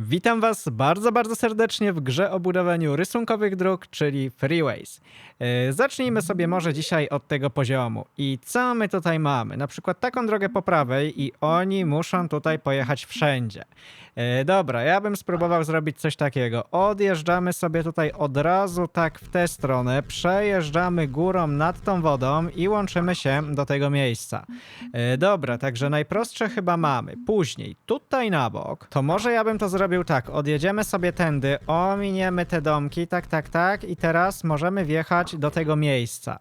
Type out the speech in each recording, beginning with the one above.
Witam Was bardzo, bardzo serdecznie w grze o budowaniu rysunkowych dróg, czyli Freeways. Yy, Zacznijmy sobie może dzisiaj od tego poziomu. I co my tutaj mamy? Na przykład taką drogę po prawej i oni muszą tutaj pojechać wszędzie. Yy, Dobra, ja bym spróbował zrobić coś takiego. Odjeżdżamy sobie tutaj od razu tak w tę stronę, przejeżdżamy górą nad tą wodą i łączymy się do tego miejsca. E, dobra, także najprostsze chyba mamy. Później, tutaj na bok, to może ja bym to zrobił tak. Odjedziemy sobie tędy, ominiemy te domki, tak, tak, tak i teraz możemy wjechać do tego miejsca.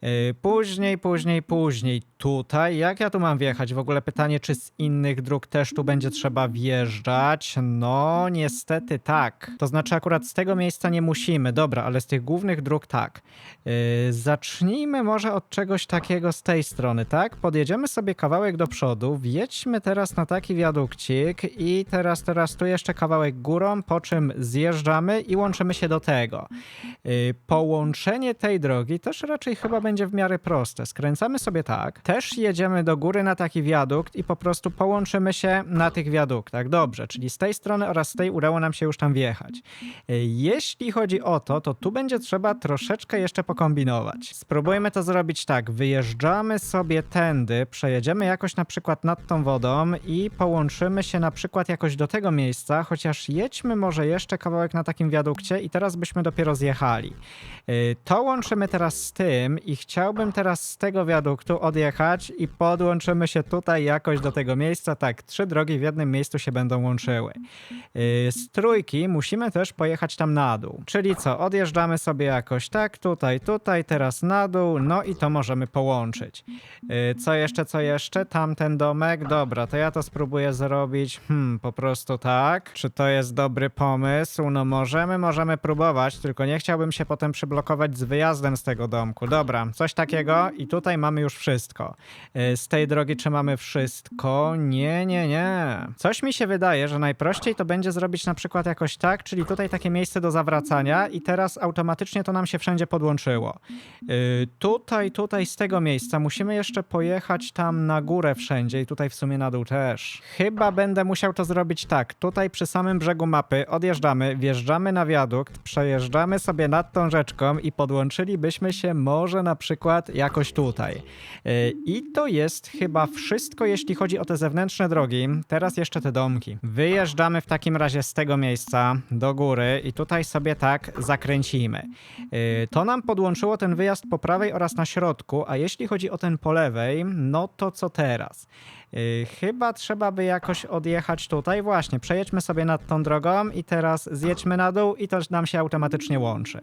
E, później, później, później. Tutaj, jak ja tu mam wjechać? W ogóle pytanie, czy z innych dróg też tu będzie trzeba wjeżdżać? No, niestety tak. To znaczy akurat z tego miejsca nie musimy, dobra, ale z tych głównych dróg tak. Yy, zacznijmy może od czegoś takiego z tej strony, tak? Podjedziemy sobie kawałek do przodu, wjedźmy teraz na taki wiadukcik i teraz, teraz tu jeszcze kawałek górą, po czym zjeżdżamy i łączymy się do tego. Yy, połączenie tej drogi też raczej chyba będzie w miarę proste. Skręcamy sobie tak, też jedziemy do góry na taki wiadukt i po prostu połączymy się na tych wiaduktach. Dobrze, czyli z tej strony oraz z tej udało nam się już tam wjechać. Yy, Jeśli chodzi o to, to tu będzie trzeba troszeczkę jeszcze pokombinować. Spróbujmy to zrobić tak. Wyjeżdżamy sobie tędy, przejedziemy jakoś na przykład nad tą wodą i połączymy się na przykład jakoś do tego miejsca, chociaż jedźmy może jeszcze kawałek na takim wiadukcie i teraz byśmy dopiero zjechali. Yy, To łączymy teraz z tym i chciałbym teraz z tego wiaduktu odjechać i podłączymy się tutaj jakoś do tego miejsca. Tak, trzy drogi w jednym miejscu się będą łączyły. Yy, Z trójki musimy też pojechać tam na dół. Czyli co, odjeżdżamy sobie jakoś tak, tutaj, tutaj, teraz na dół, no i to możemy połączyć. Yy, Co jeszcze, co jeszcze? Tamten domek? Dobra, to ja to spróbuję zrobić, hmm, po prostu tak. Czy to jest dobry pomysł? No możemy, możemy próbować, tylko nie chciałbym się potem przyblokować z wyjazdem z tego domku. Dobra, coś takiego i tutaj mamy już wszystko. Yy, Z tej drogi czy mamy wszystko? Nie, nie, nie. Coś mi się wydaje, że najprościej to będzie zrobić na przykład jakoś tak, czyli tutaj takie miejsce do zawracania i teraz automatycznie to nam się wszędzie podłączyło. Yy, tutaj, tutaj z tego miejsca musimy jeszcze pojechać tam na górę wszędzie i tutaj w sumie na dół też. Chyba będę musiał to zrobić tak. Tutaj przy samym brzegu mapy odjeżdżamy, wjeżdżamy na wiadukt, przejeżdżamy sobie nad tą rzeczką i podłączylibyśmy się może na przykład jakoś tutaj. I to jest chyba wszystko, jeśli chodzi o te zewnętrzne drogi. Teraz jeszcze te domki. Wyjeżdżamy w takim razie z tego miejsca do góry i tutaj sobie tak zakręcimy. Yy, To nam podłączyło ten wyjazd po prawej oraz na środku, a jeśli chodzi o ten po lewej, no to co teraz? Yy, Chyba trzeba by jakoś odjechać tutaj. Właśnie, przejedźmy sobie nad tą drogą i teraz zjedźmy na dół i to nam się automatycznie łączy.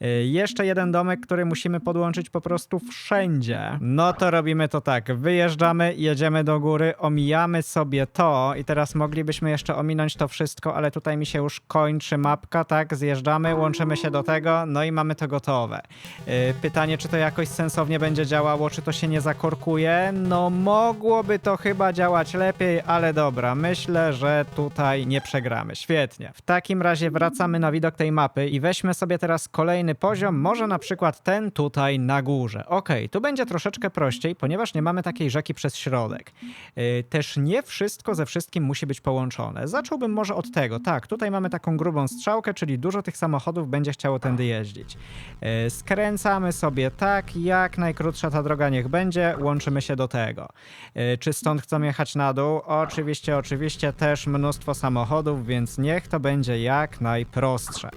Yy, Jeszcze jeden domek, który musimy podłączyć po prostu wszędzie. No to robimy to tak. Wyjeżdżamy, jedziemy do góry, omijamy sobie to i teraz moglibyśmy jeszcze ominąć to wszystko, ale tutaj mi się już kończy mapka, tak? Zjeżdżamy, łączymy się do tego, no i mamy to gotowe. Yy, Pytanie, czy to jakoś sensownie będzie działało, czy to się nie zakorkuje? No mogłoby to chyba działać lepiej, ale dobra, myślę, że tutaj nie przegramy. Świetnie. W takim razie wracamy na widok tej mapy i weźmy sobie teraz kolejny poziom, może na przykład ten tutaj na górze. Okej, tu będzie troszeczkę prościej, ponieważ nie mamy takiej rzeki przez środek. Yy, Też nie wszystko ze wszystkim musi być połączone. Zacząłbym może od tego. Tak, tutaj mamy taką grubą strzałkę, czyli dużo tych samochodów będzie chciało tędy jeździć. Yy, Skręcamy sobie tak, jak najkrótsza ta droga niech będzie, łączymy się do tego. Yy, Czy stąd chcą jechać na dół? Oczywiście, oczywiście też mnóstwo samochodów, więc niech to będzie jak najprostsze.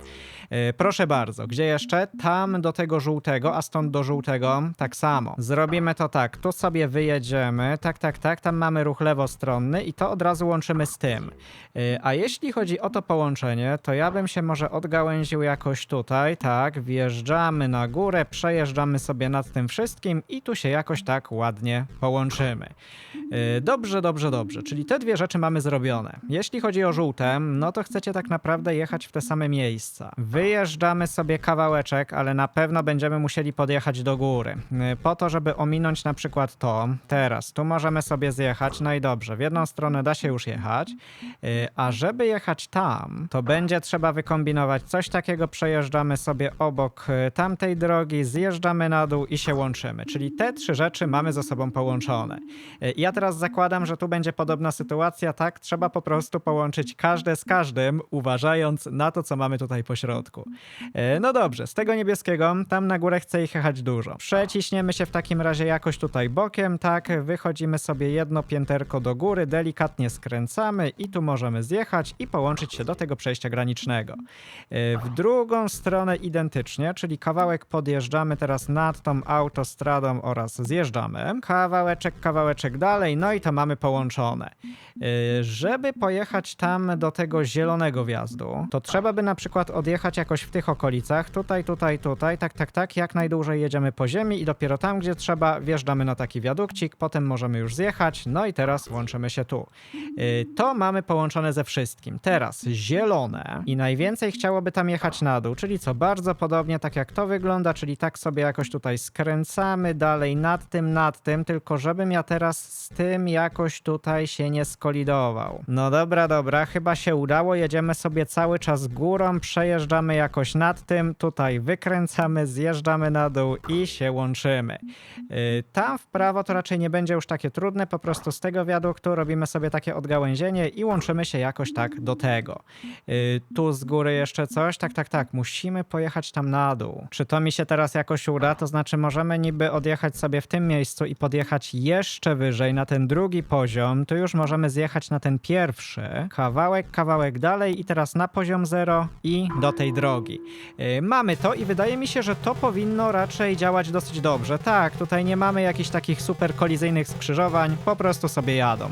Yy, Proszę bardzo, gdzie jeszcze? Tam do tego żółtego, a stąd do żółtego tak samo. Zrobimy to tak, tu sobie wyjedziemy, tak, tak, tak, tam mamy ruch lewostronny i to od razu łączymy z tym. Yy, A jeśli chodzi o to połączenie, to ja bym się może odgałęził jakoś tutaj, tak, wjeżdżamy na górę, przejeżdżamy sobie nad tym wszystkim i tu się jakoś tak ładnie połączymy. Yy, Dobrze, dobrze, dobrze, czyli te dwie rzeczy mamy zrobione. Jeśli chodzi o żółte, no to chcecie tak naprawdę jechać w te same miejsca. Wy wyjeżdżamy sobie kawałeczek, ale na pewno będziemy musieli podjechać do góry. Y, Po to, żeby ominąć na przykład to, teraz, tu możemy sobie zjechać, no i dobrze, w jedną stronę da się już jechać, y, a żeby jechać tam, to będzie trzeba wykombinować coś takiego, przejeżdżamy sobie obok y, tamtej drogi, zjeżdżamy na dół i się łączymy. Czyli te trzy rzeczy mamy ze sobą połączone. Ja teraz zakładam, że tu będzie podobna sytuacja, tak? Trzeba po prostu połączyć każde z każdym, uważając na to, co mamy tutaj po E, No dobrze, z tego niebieskiego, tam na górę chcę ich jechać dużo. Przeciśniemy się w takim razie jakoś tutaj bokiem, tak? Wychodzimy sobie jedno pięterko do góry, delikatnie skręcamy i tu możemy zjechać i połączyć się do tego przejścia granicznego. E, W drugą stronę identycznie, czyli kawałek podjeżdżamy teraz nad tą autostradą oraz zjeżdżamy. Kawałeczek, kawałeczek dalej, no i to mamy połączone. E, Żeby pojechać tam do tego zielonego wjazdu, to trzeba by na przykład odjechać jakoś w tych okolicach, tutaj, tutaj, tutaj, tak, tak, tak, jak najdłużej jedziemy po ziemi i dopiero tam, gdzie trzeba, wjeżdżamy na taki wiadukcik, potem możemy już zjechać, no i teraz łączymy się tu. Y, To mamy połączone ze wszystkim. Teraz zielone. I najwięcej chciałoby tam jechać na dół, czyli co, bardzo podobnie tak jak to wygląda, czyli tak sobie jakoś tutaj skręcamy dalej nad tym, nad tym, tylko żebym ja teraz z tym jakoś tutaj się nie skolidował. No dobra, dobra, chyba się udało, jedziemy sobie cały czas górą, przejeżdżamy jakoś nad tym, tutaj wykręcamy, zjeżdżamy na dół i się łączymy. Y, Tam w prawo to raczej nie będzie już takie trudne, po prostu z tego wiaduktu robimy sobie takie odgałęzienie i łączymy się jakoś tak do tego. Y, Tu z góry jeszcze coś, tak, tak, tak, musimy pojechać tam na dół. Czy to mi się teraz jakoś uda? To znaczy możemy niby odjechać sobie w tym miejscu i podjechać jeszcze wyżej na ten drugi poziom, tu już możemy zjechać na ten pierwszy, kawałek, kawałek dalej i teraz na poziom zero i do tej drogi. Yy, mamy to i wydaje mi się, że to powinno raczej działać dosyć dobrze. Tak, tutaj nie mamy jakichś takich super kolizyjnych skrzyżowań, po prostu sobie jadą.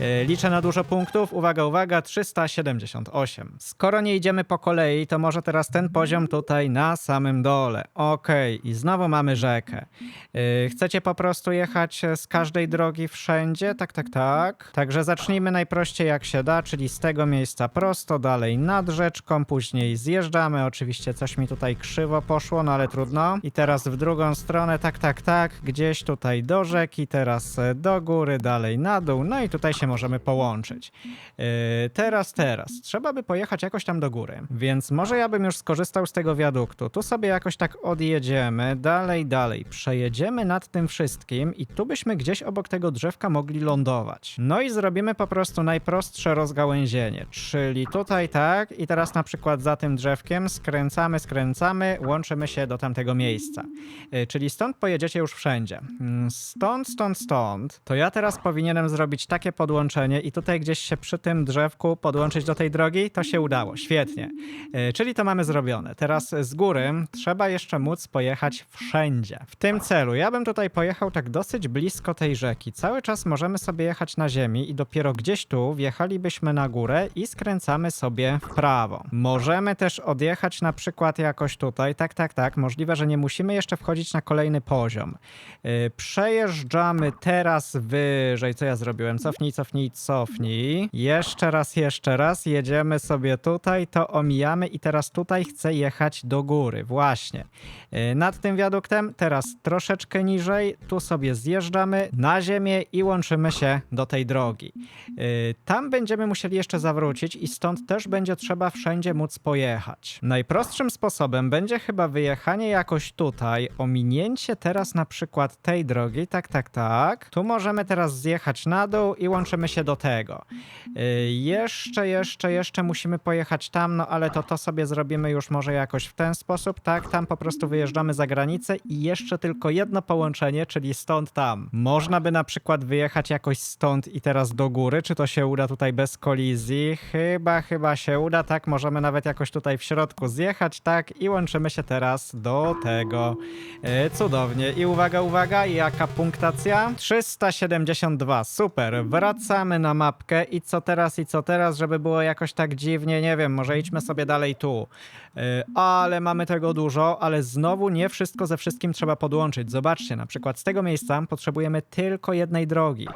Yy, liczę na dużo punktów, uwaga, uwaga, 378. Skoro nie idziemy po kolei, to może teraz ten poziom tutaj na samym dole. Okej, i znowu mamy rzekę. Yy, chcecie po prostu jechać z każdej drogi wszędzie? Tak, tak, tak. Także zacznijmy najprościej jak się da, czyli z tego miejsca prosto, dalej nad rzeczką, później zjeżdżamy. Oczywiście coś mi tutaj krzywo poszło, no ale trudno. I teraz w drugą stronę, tak, tak, tak, gdzieś tutaj do rzeki, teraz e, do góry, dalej na dół, no i tutaj się możemy połączyć. Yy, teraz, teraz. Trzeba by pojechać jakoś tam do góry, więc może ja bym już skorzystał z tego wiaduktu. Tu sobie jakoś tak odjedziemy, dalej, dalej. Przejedziemy nad tym wszystkim i tu byśmy gdzieś obok tego drzewka mogli lądować. No i zrobimy po prostu najprostsze rozgałęzienie, czyli tutaj tak i teraz na przykład za tym drzewkiem skręcamy, skręcamy, łączymy się do tamtego miejsca. Yy, Czyli stąd pojedziecie już wszędzie. Mm, Stąd, stąd, stąd, to ja teraz powinienem zrobić takie podłączenie i tutaj gdzieś się przy tym drzewku podłączyć do tej drogi, to się udało, świetnie. Yy, Czyli to mamy zrobione. Teraz z góry trzeba jeszcze móc pojechać wszędzie. W tym celu ja bym tutaj pojechał tak dosyć blisko tej rzeki. Cały czas możemy sobie jechać na ziemi i dopiero gdzieś tu wjechalibyśmy na górę i skręcamy sobie w prawo. Możemy też odjechać na przykład jakoś tutaj. Tak, tak, tak. Możliwe, że nie musimy jeszcze wchodzić na kolejny poziom. Yy, Przejeżdżamy teraz wyżej. Co ja zrobiłem? Cofnij, cofnij, cofnij. Jeszcze raz, jeszcze raz. Jedziemy sobie tutaj, to omijamy i teraz tutaj chcę jechać do góry. Właśnie. Yy, Nad tym wiaduktem, teraz troszeczkę niżej, tu sobie zjeżdżamy na ziemię i łączymy się do tej drogi. Yy, Tam będziemy musieli jeszcze zawrócić i stąd też będzie trzeba wszędzie móc pojechać. Najprostszym sposobem będzie chyba wyjechanie jakoś tutaj, ominięcie teraz na przykład tej drogi, tak, tak, tak. Tu możemy teraz zjechać na dół i łączymy się do tego. Yy, Jeszcze, jeszcze, jeszcze musimy pojechać tam, no ale to to sobie zrobimy już może jakoś w ten sposób, tak? Tam po prostu wyjeżdżamy za granicę i jeszcze tylko jedno połączenie, czyli stąd tam. Można by na przykład wyjechać jakoś stąd i teraz do góry, czy to się uda tutaj bez kolizji? Chyba, chyba się uda, tak? Możemy nawet jakoś tutaj w środku zjechać, tak? I łączymy się teraz do tego. E, cudownie. I uwaga, uwaga, jaka punktacja? 372, super. Wracamy na mapkę i co teraz, i co teraz, żeby było jakoś tak dziwnie, nie wiem, może idźmy sobie dalej tu. E, ale mamy tego dużo, ale znowu nie wszystko ze wszystkim trzeba podłączyć. Zobaczcie, na przykład z tego miejsca potrzebujemy tylko jednej drogi.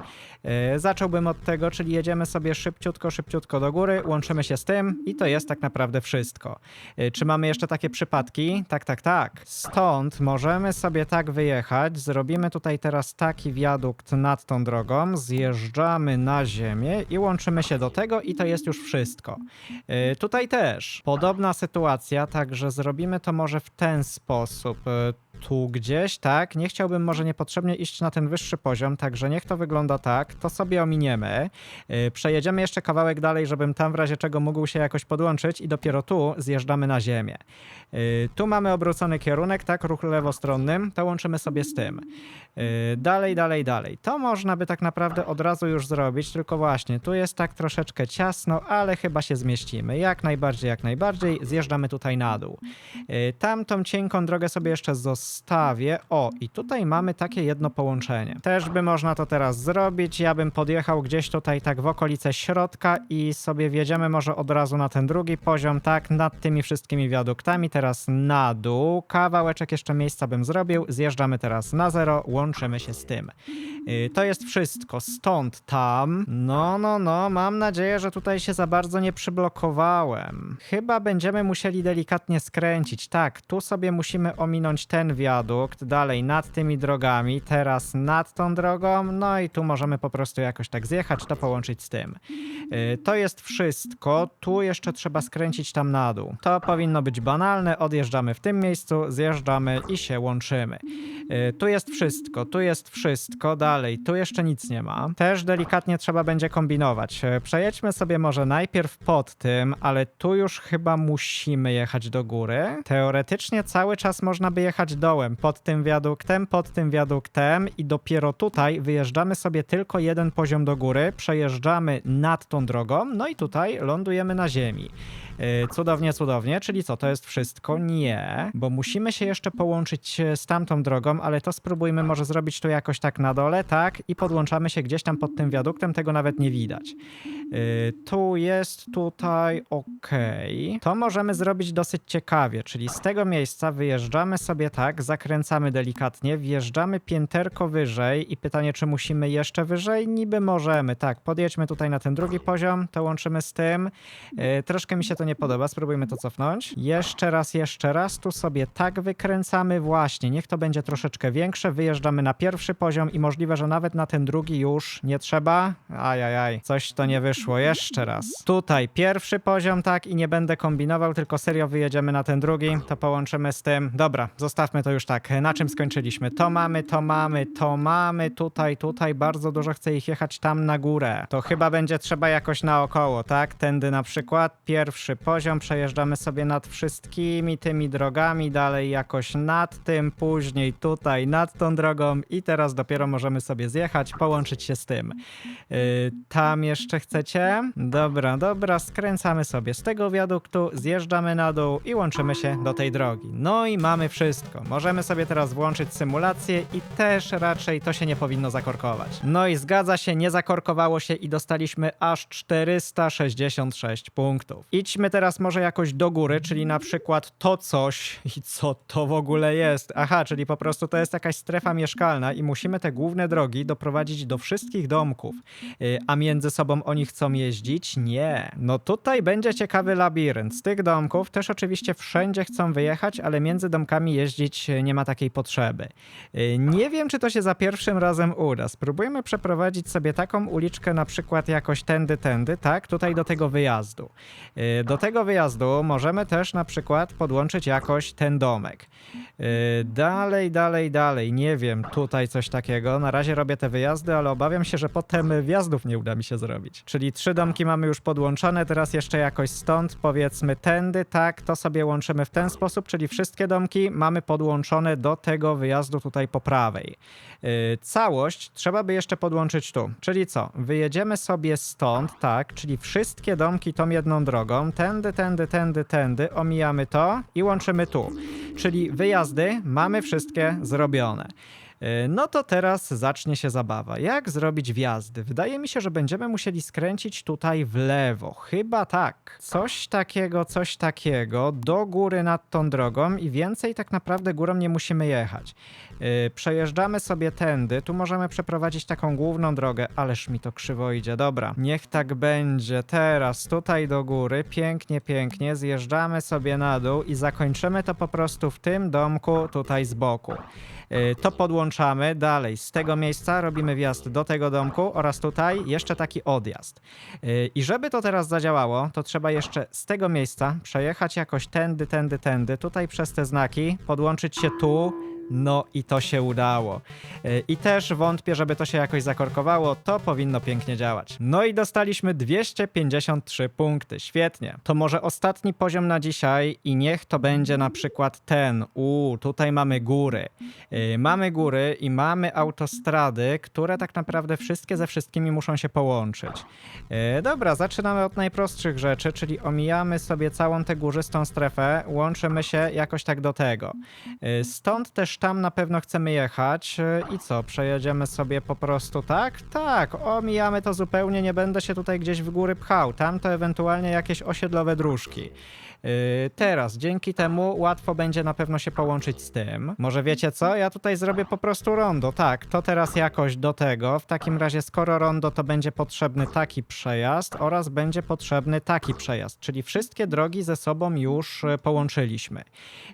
E, Zacząłbym od tego, czyli jedziemy sobie szybciutko, szybciutko do góry, łączymy się z tym i to jest tak naprawdę wszystko. Y, Czy mamy jeszcze takie przypadki? Tak, tak, tak. Stąd możemy sobie tak wyjechać. Zrobimy tutaj teraz taki wiadukt nad tą drogą, zjeżdżamy na ziemię i łączymy się do tego i to jest już wszystko. Y, Tutaj też podobna sytuacja, także zrobimy to może w ten sposób. Tu gdzieś, tak? Nie chciałbym może niepotrzebnie iść na ten wyższy poziom, także niech to wygląda tak. To sobie ominiemy. Y, Przejedziemy jeszcze kawałek dalej, żebym tam w razie czego mógł się jakoś podłączyć i dopiero tu zjeżdżamy na ziemię. Y, Tu mamy obrócony kierunek, tak? Ruch lewostronnym, to łączymy sobie z tym. Y, Dalej, dalej, dalej. To można by tak naprawdę od razu już zrobić, tylko właśnie tu jest tak troszeczkę ciasno, ale chyba się zmieścimy. Jak najbardziej, jak najbardziej. Zjeżdżamy tutaj na dół. Tamtą cienką drogę sobie jeszcze zostawię. O, i tutaj mamy takie jedno połączenie. Też by można to teraz zrobić. Ja bym podjechał gdzieś tutaj tak w okolice środka i sobie wjedziemy może od razu na ten drugi poziom, tak, nad tymi wszystkimi wiaduktami. Teraz na dół. Kawałeczek jeszcze miejsca bym zrobił. Zjeżdżamy teraz na zero, łączymy się z tym. Y, To jest wszystko. Stąd tam. No, no, no. Mam nadzieję, że tutaj się za bardzo nie przyblokowałem. Chyba będziemy musieli delikatnie skręcić. Tak, tu sobie musimy ominąć ten wiadukt. Dalej nad tymi drogami. Teraz nad tą drogą. No i tu możemy po prostu jakoś tak zjechać, to połączyć z tym. Y, To jest wszystko. Tu jeszcze trzeba skręcić tam na dół. To powinno być banalne. Odjeżdżamy w tym miejscu, zjeżdżamy i się łączymy. Y, Tu jest wszystko, tu jest wszystko, dalej, tu jeszcze nic nie ma. Też delikatnie trzeba będzie kombinować. Y, Przejedźmy sobie może najpierw pod tym, ale tu już chyba musimy jechać do góry. Teoretycznie cały czas można by jechać dołem, pod tym wiaduktem, pod tym wiaduktem i dopiero tutaj wyjeżdżamy sobie tylko jeden poziom do góry, przejeżdżamy nad tą drogą, no i tutaj lądujemy na ziemi. Yy, Cudownie, cudownie. Czyli co, to jest wszystko? Nie, bo musimy się jeszcze połączyć e, z tamtą drogą, ale to spróbujmy może zrobić tu jakoś tak na dole, tak? I podłączamy się gdzieś tam pod tym wiaduktem, tego nawet nie widać. Yy, Tu jest, tutaj, okej. To możemy zrobić dosyć ciekawie, czyli z tego miejsca wyjeżdżamy sobie tak, zakręcamy delikatnie, wjeżdżamy pięterko wyżej i pytanie, czy musimy jeszcze wyżej? Niby możemy, tak. Podjedźmy tutaj na ten drugi poziom, to łączymy z tym. Troszkę mi się to nie podoba, spróbujmy to cofnąć. Jeszcze raz, jeszcze raz, tu sobie tak wykręcamy, właśnie, niech to będzie troszeczkę większe, wyjeżdżamy na pierwszy poziom i możliwe, że nawet na ten drugi już nie trzeba. Ajajaj, coś to nie wyszło, jeszcze raz. Tutaj pierwszy poziom, tak, i nie będę kombinował, tylko serio wyjedziemy na ten drugi, to połączymy z tym. Dobra, zostawmy to już tak. Na czym skończyliśmy? To mamy, to mamy, to mamy, tutaj, tutaj, bardzo dużo chcę ich jechać tam na górę. To chyba będzie trzeba jakoś naokoło, tak? Tędy na przykład, pierwszy poziom, przejeżdżamy sobie nad wszystkimi tymi drogami, dalej jakoś nad tym, później tutaj nad tą drogą i teraz dopiero możemy sobie zjechać, połączyć się z tym. Yy, tam jeszcze chcecie? Dobra, dobra, skręcamy sobie z tego wiaduktu, zjeżdżamy na dół i łączymy się do tej drogi. No i mamy wszystko. Możemy sobie teraz włączyć symulację i też raczej to się nie powinno zakorkować. No i zgadza się, nie zakorkowało się i dostaliśmy aż 466 punktów. Idźmy teraz może jakoś do góry, czyli na przykład to coś i co to w ogóle jest. Aha, czyli po prostu to jest jakaś strefa mieszkalna i musimy te główne drogi doprowadzić do wszystkich domków. Yy, a między sobą oni chcą jeździć? Nie. No tutaj będzie ciekawy labirynt. Z tych domków też oczywiście wszędzie chcą wyjechać, ale między domkami jeździć nie ma takiej potrzeby. Yy, Nie wiem, czy to się za pierwszym razem uda. Spróbujmy przeprowadzić sobie taką uliczkę na przykład jakoś tędy, tędy, tak? Tutaj do tego wyjazdu. Yy, Do tego wyjazdu możemy też na przykład podłączyć jakoś ten domek. Yy, Dalej, dalej, dalej. Nie wiem, tutaj coś takiego. Na razie robię te wyjazdy, ale obawiam się, że potem wjazdów nie uda mi się zrobić. Czyli trzy domki mamy już podłączone, teraz jeszcze jakoś stąd, powiedzmy tędy, tak, to sobie łączymy w ten sposób, czyli wszystkie domki mamy podłączone do tego wyjazdu tutaj po prawej. Yy, Całość trzeba by jeszcze podłączyć tu. Czyli co? Wyjedziemy sobie stąd, tak, czyli wszystkie domki tą jedną drogą, tędy, tędy, tędy, tędy, omijamy to i łączymy tu. Czyli wyjazdy mamy wszystkie zrobione. E, No to teraz zacznie się zabawa. Jak zrobić wjazdy? Wydaje mi się, że będziemy musieli skręcić tutaj w lewo. Chyba tak. Coś takiego, coś takiego. Do góry nad tą drogą i więcej tak naprawdę górą nie musimy jechać. Yy, Przejeżdżamy sobie tędy. Tu możemy przeprowadzić taką główną drogę, ależ mi to krzywo idzie. Dobra, niech tak będzie. Teraz tutaj do góry. Pięknie, pięknie. Zjeżdżamy sobie na dół i zakończymy to po prostu w tym domku tutaj z boku. Yy, To podłączamy dalej. Z tego miejsca robimy wjazd do tego domku oraz tutaj jeszcze taki odjazd. Yy, I żeby to teraz zadziałało, to trzeba jeszcze z tego miejsca przejechać jakoś tędy, tędy, tędy, tutaj przez te znaki, podłączyć się tu. No i to się udało. Yy, I też wątpię, żeby to się jakoś zakorkowało, to powinno pięknie działać. No i dostaliśmy 253 punkty, świetnie. To może ostatni poziom na dzisiaj i niech to będzie na przykład ten. Uuu, tutaj mamy góry. Yy, mamy góry i mamy autostrady, które tak naprawdę wszystkie ze wszystkimi muszą się połączyć. Yy, dobra, zaczynamy od najprostszych rzeczy, czyli omijamy sobie całą tę górzystą strefę, łączymy się jakoś tak do tego. Stąd też tam na pewno chcemy jechać. Yy, I co, przejedziemy sobie po prostu tak? Tak, omijamy to zupełnie, nie będę się tutaj gdzieś w góry pchał. Tam to ewentualnie jakieś osiedlowe dróżki. Yy, teraz, dzięki temu łatwo będzie na pewno się połączyć z tym. Może wiecie co? Ja tutaj zrobię po prostu rondo. Tak, to teraz jakoś do tego. W takim razie, skoro rondo, to będzie potrzebny taki przejazd oraz będzie potrzebny taki przejazd, czyli wszystkie drogi ze sobą już e, połączyliśmy.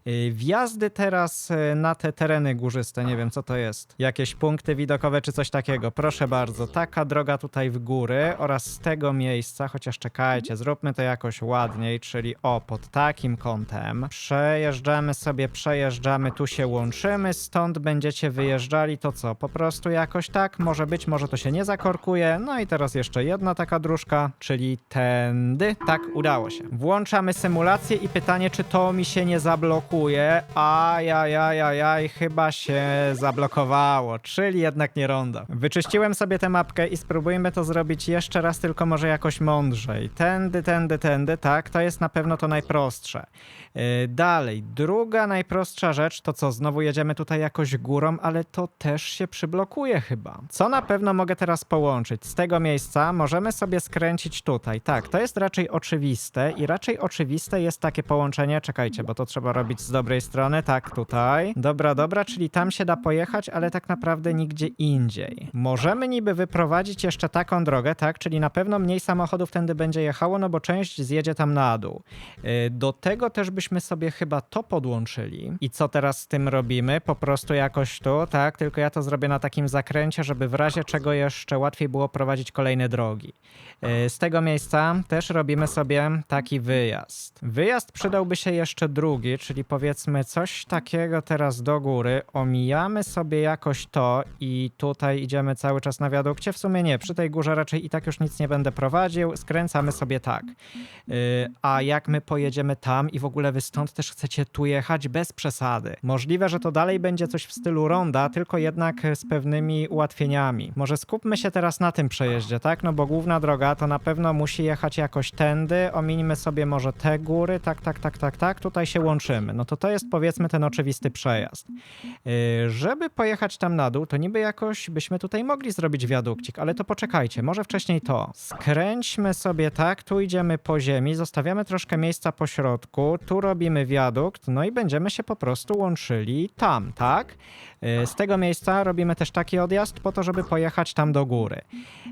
Yy, Wjazdy teraz na te tereny górzyste, nie wiem co to jest. Jakieś punkty widokowe czy coś takiego. Proszę bardzo, taka droga tutaj w góry oraz z tego miejsca, chociaż czekajcie, zróbmy to jakoś ładniej, czyli o, pod takim kątem. Przejeżdżamy sobie, przejeżdżamy, tu się łączymy, stąd będziecie wyjeżdżali, to co, po prostu jakoś tak? Może być, może to się nie zakorkuje. No i teraz jeszcze jedna taka dróżka, czyli tędy. Tak, udało się. Włączamy symulację i pytanie, czy to mi się nie zablokuje. Ajajajajaj, chyba się zablokowało, czyli jednak nie rondo. Wyczyściłem sobie tę mapkę i spróbujmy to zrobić jeszcze raz, tylko może jakoś mądrzej. Tędy, tędy, tędy, tak, to jest na pewno to najprostsze. Yy, dalej, druga najprostsza rzecz to co, znowu jedziemy tutaj jakoś górą, ale to też się przyblokuje chyba. Co na pewno mogę teraz połączyć? Z tego miejsca możemy sobie skręcić tutaj. Tak, to jest raczej oczywiste i raczej oczywiste jest takie połączenie, czekajcie, bo to trzeba robić z dobrej strony, tak, tutaj. Dobra, dobra, czyli tam się da pojechać, ale tak naprawdę nigdzie indziej. Możemy niby wyprowadzić jeszcze taką drogę, tak, czyli na pewno mniej samochodów tędy będzie jechało, no bo część zjedzie tam na dół. Yy, Do tego też byśmy sobie chyba to podłączyli. I co teraz z tym robimy? Po prostu jakoś tu, tak? Tylko ja to zrobię na takim zakręcie, żeby w razie czego jeszcze łatwiej było prowadzić kolejne drogi. Yy, Z tego miejsca też robimy sobie taki wyjazd. Wyjazd przydałby się jeszcze drugi, czyli powiedzmy coś takiego teraz do góry. Omijamy sobie jakoś to i tutaj idziemy cały czas na wiadukcie. W sumie nie, przy tej górze raczej i tak już nic nie będę prowadził. Skręcamy sobie tak. Yy, A jak my pojedziemy tam i w ogóle wy stąd też chcecie tu jechać bez przesady. Możliwe, że to dalej będzie coś w stylu ronda, tylko jednak z pewnymi ułatwieniami. Może skupmy się teraz na tym przejeździe, tak? No bo główna droga to na pewno musi jechać jakoś tędy. Ominimy sobie może te góry, tak, tak, tak, tak, tak. Tutaj się łączymy. No to to jest powiedzmy ten oczywisty przejazd. Yy, żeby pojechać tam na dół, to niby jakoś byśmy tutaj mogli zrobić wiadukcik, ale to poczekajcie, może wcześniej to. Skręćmy sobie tak, tu idziemy po ziemi, zostawiamy troszkę miejsca po środku, tu robimy wiadukt, no i będziemy się po prostu łączyli tam, tak? Yy, Z tego miejsca robimy też taki odjazd po to, żeby pojechać tam do góry.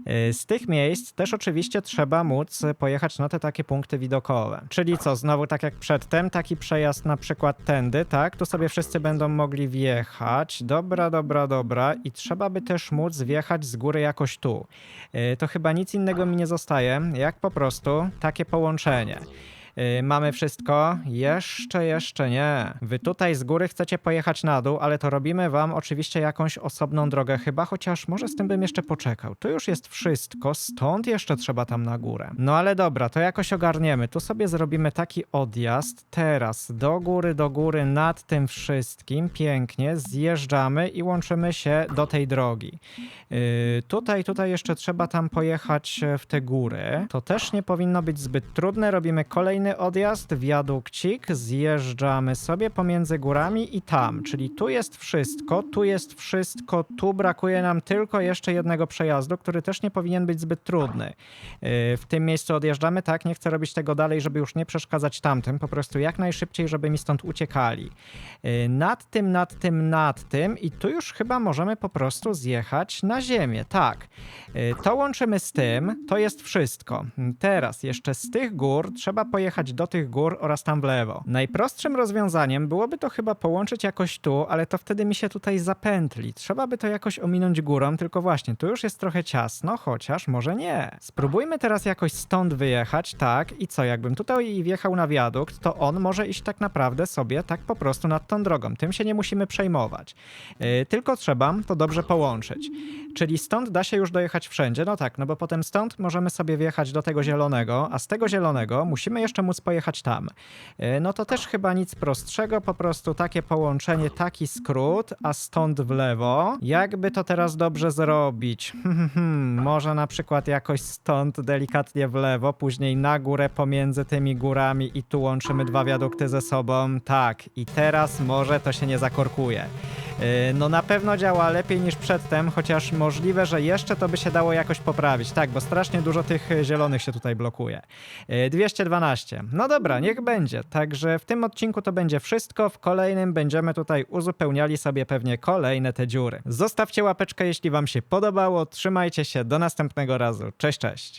Yy, Z tych miejsc też oczywiście trzeba móc pojechać na te takie punkty widokowe. Czyli co, znowu tak jak przedtem, taki przejazd na przykład tędy, tak? Tu sobie wszyscy będą mogli wjechać. Dobra, dobra, dobra. I trzeba by też móc wjechać z góry jakoś tu. Yy, To chyba nic innego mi nie zostaje, jak po prostu takie połączenie. Yy, mamy wszystko. Jeszcze, jeszcze nie. Wy tutaj z góry chcecie pojechać na dół, ale to robimy wam oczywiście jakąś osobną drogę chyba, chociaż może z tym bym jeszcze poczekał. Tu już jest wszystko, stąd jeszcze trzeba tam na górę. No ale dobra, to jakoś ogarniemy. Tu sobie zrobimy taki odjazd. Teraz do góry, do góry nad tym wszystkim. Pięknie. Zjeżdżamy i łączymy się do tej drogi. Yy, tutaj, tutaj jeszcze trzeba tam pojechać w te góry. To też nie powinno być zbyt trudne. Robimy kolejny kolejny odjazd, wiadukcik, zjeżdżamy sobie pomiędzy górami i tam, czyli tu jest wszystko, tu jest wszystko, tu brakuje nam tylko jeszcze jednego przejazdu, który też nie powinien być zbyt trudny. Yy, W tym miejscu odjeżdżamy, tak, nie chcę robić tego dalej, żeby już nie przeszkadzać tamtym, po prostu jak najszybciej, żeby mi stąd uciekali. Yy, Nad tym, nad tym, nad tym i tu już chyba możemy po prostu zjechać na ziemię, tak. Yy, To łączymy z tym, to jest wszystko. Teraz jeszcze z tych gór trzeba pojechać do tych gór oraz tam w lewo. Najprostszym rozwiązaniem byłoby to chyba połączyć jakoś tu, ale to wtedy mi się tutaj zapętli. Trzeba by to jakoś ominąć górą, tylko właśnie tu już jest trochę ciasno, chociaż może nie. Spróbujmy teraz jakoś stąd wyjechać, tak, i co, jakbym tutaj wjechał na wiadukt, to on może iść tak naprawdę sobie tak po prostu nad tą drogą. Tym się nie musimy przejmować. Yy, tylko trzeba to dobrze połączyć. Czyli stąd da się już dojechać wszędzie, no tak, no bo potem stąd możemy sobie wjechać do tego zielonego, a z tego zielonego musimy jeszcze móc pojechać tam. Yy, No to też chyba nic prostszego, po prostu takie połączenie, taki skrót, a stąd w lewo. Jakby to teraz dobrze zrobić? Hmm, hmm, Może na przykład jakoś stąd delikatnie w lewo, później na górę pomiędzy tymi górami i tu łączymy dwa wiadukty ze sobą. Tak, i teraz może to się nie zakorkuje. Yy, No na pewno działa lepiej niż przedtem, chociaż możliwe, że jeszcze to by się dało jakoś poprawić. Tak, bo strasznie dużo tych y, zielonych się tutaj blokuje. Yy, 212. No dobra, niech będzie. Także w tym odcinku to będzie wszystko. W kolejnym będziemy tutaj uzupełniali sobie pewnie kolejne te dziury. Zostawcie łapeczkę, jeśli wam się podobało. Trzymajcie się. Do następnego razu. Cześć, cześć.